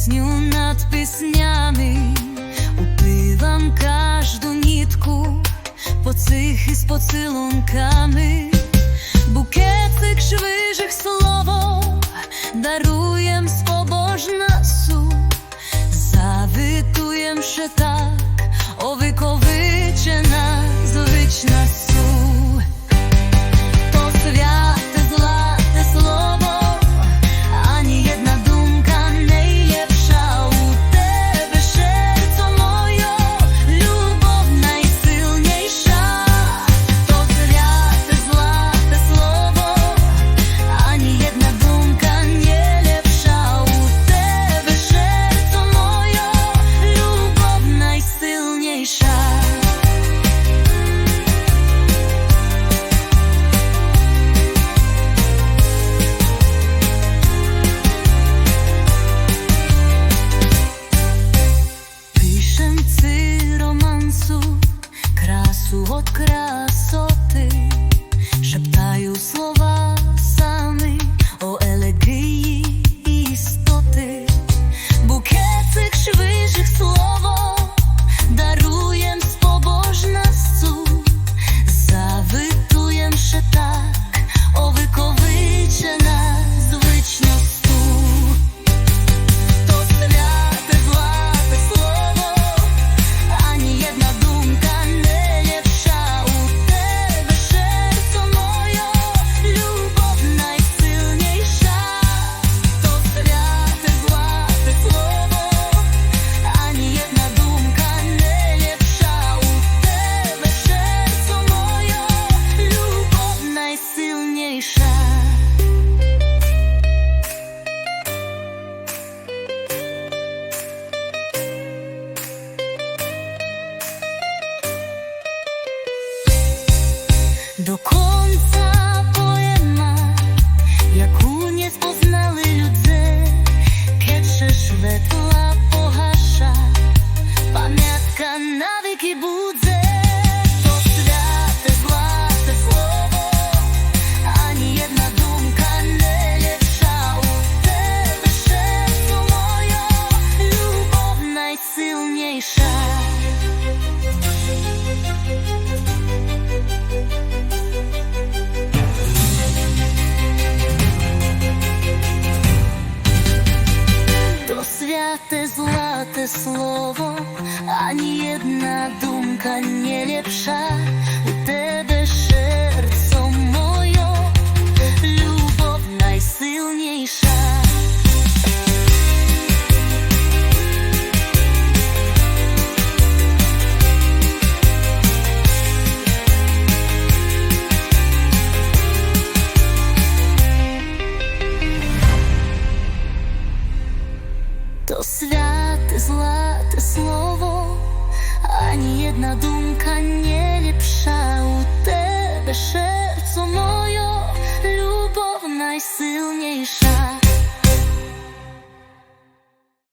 песню над песнями, Упивам каждую нитку по цих із поцілунками, букет цих швижих слово даруєм спобожнасу, завитуєм ще так, овиковичена звична. conta. Каждое злате слово, ані одна думка не лепша у тебе шер. Злате, злате слово, ані jedna думка не ліпша у тебе, серце моє, любов найсильніша.